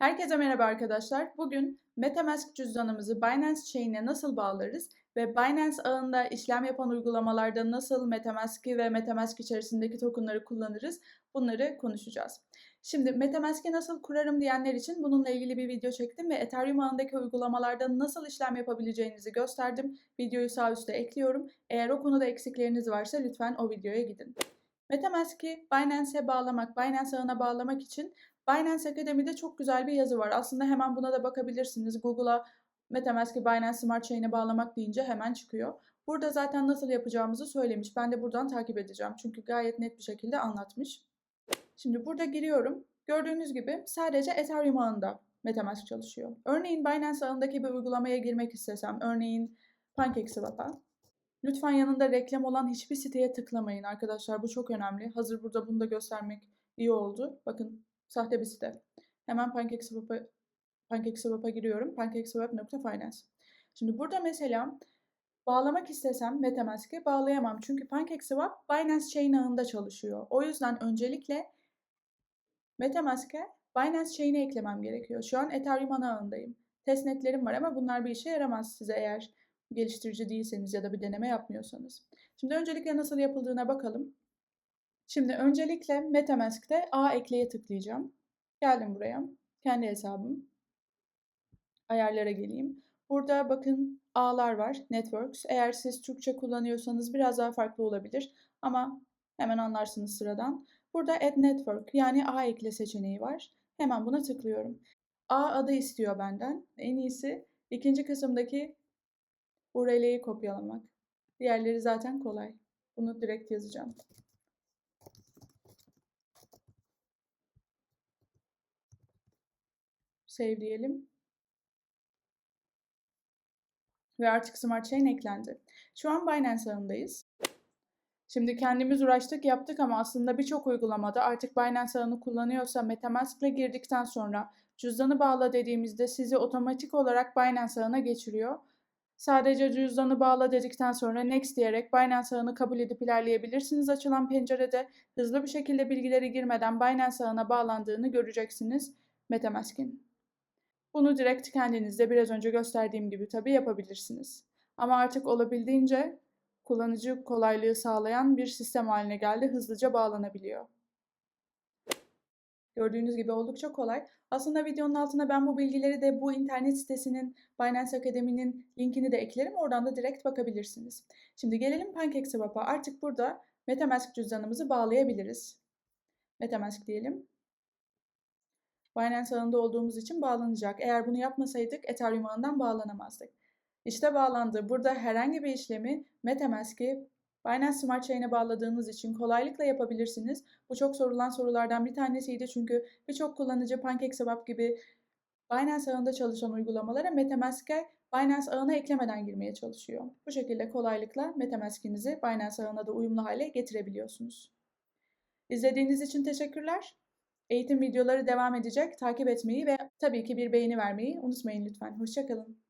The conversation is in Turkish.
Herkese merhaba arkadaşlar. Bugün MetaMask cüzdanımızı Binance Chain'e nasıl bağlarız ve Binance ağında işlem yapan uygulamalarda nasıl MetaMask'i ve MetaMask içerisindeki tokenları kullanırız bunları konuşacağız. Şimdi MetaMask'i nasıl kurarım diyenler için bununla ilgili bir video çektim ve Ethereum ağındaki uygulamalarda nasıl işlem yapabileceğinizi gösterdim. Videoyu sağ üstte ekliyorum. Eğer o konuda eksikleriniz varsa lütfen o videoya gidin. MetaMask'i Binance'e bağlamak, Binance ağına bağlamak için Binance Academy'de çok güzel bir yazı var. Aslında hemen buna da bakabilirsiniz. Google'a MetaMask'i Binance Smart Chain'e bağlamak deyince hemen çıkıyor. Burada zaten nasıl yapacağımızı söylemiş. Ben de buradan takip edeceğim. Çünkü gayet net bir şekilde anlatmış. Şimdi burada giriyorum. Gördüğünüz gibi sadece Ethereum ağında MetaMask çalışıyor. Örneğin Binance ağındaki bir uygulamaya girmek istesem, örneğin PancakeSwap'a, lütfen yanında reklam olan hiçbir siteye tıklamayın arkadaşlar. Bu çok önemli. Hazır burada bunu da göstermek iyi oldu. Bakın Sahte bir site. Hemen PancakeSwap'a PancakeSwap'a giriyorum. pancakeswap.finance. Şimdi burada mesela bağlamak istesem MetaMask'e bağlayamam. Çünkü PancakeSwap Binance Chain ağında çalışıyor. O yüzden öncelikle MetaMask'e Binance Chain'e eklemem gerekiyor. Şu an Ethereum ana ağındayım. Testnetlerim var ama bunlar bir işe yaramaz size eğer geliştirici değilseniz ya da bir deneme yapmıyorsanız. Şimdi öncelikle nasıl yapıldığına bakalım. Şimdi öncelikle MetaMask'te A ekleye tıklayacağım. Geldim buraya. Kendi hesabım. Ayarlara geleyim. Burada bakın A'lar var. Networks. Eğer siz Türkçe kullanıyorsanız biraz daha farklı olabilir. Ama hemen anlarsınız sıradan. Burada Add Network yani A ekle seçeneği var. Hemen buna tıklıyorum. A adı istiyor benden. En iyisi ikinci kısımdaki URL'yi kopyalamak. Diğerleri zaten kolay. Bunu direkt yazacağım. Save diyelim. Ve artık Smart Chain eklendi. Şu an Binance ağındayız. Şimdi kendimiz uğraştık yaptık ama aslında birçok uygulamada artık Binance ağını kullanıyorsa Metamask ile girdikten sonra cüzdanı bağla dediğimizde sizi otomatik olarak Binance ağına geçiriyor. Sadece cüzdanı bağla dedikten sonra next diyerek Binance ağını kabul edip ilerleyebilirsiniz. Açılan pencerede hızlı bir şekilde bilgileri girmeden Binance ağına bağlandığını göreceksiniz Metamask'in. Bunu direkt kendinizde biraz önce gösterdiğim gibi tabii yapabilirsiniz. Ama artık olabildiğince kullanıcı kolaylığı sağlayan bir sistem haline geldi. Hızlıca bağlanabiliyor. Gördüğünüz gibi oldukça kolay. Aslında videonun altına ben bu bilgileri de bu internet sitesinin Binance Akademi'nin linkini de eklerim. Oradan da direkt bakabilirsiniz. Şimdi gelelim PancakeSwap'a. Artık burada MetaMask cüzdanımızı bağlayabiliriz. MetaMask diyelim. Binance ağında olduğumuz için bağlanacak. Eğer bunu yapmasaydık Ethereum ağından bağlanamazdık. İşte bağlandı. Burada herhangi bir işlemi MetaMask'i Binance Smart Chain'e bağladığınız için kolaylıkla yapabilirsiniz. Bu çok sorulan sorulardan bir tanesiydi çünkü birçok kullanıcı PancakeSwap gibi Binance ağında çalışan uygulamalara MetaMask'e Binance ağına eklemeden girmeye çalışıyor. Bu şekilde kolaylıkla MetaMask'inizi Binance ağına da uyumlu hale getirebiliyorsunuz. İzlediğiniz için teşekkürler. Eğitim videoları devam edecek. Takip etmeyi ve tabii ki bir beğeni vermeyi unutmayın lütfen. Hoşçakalın.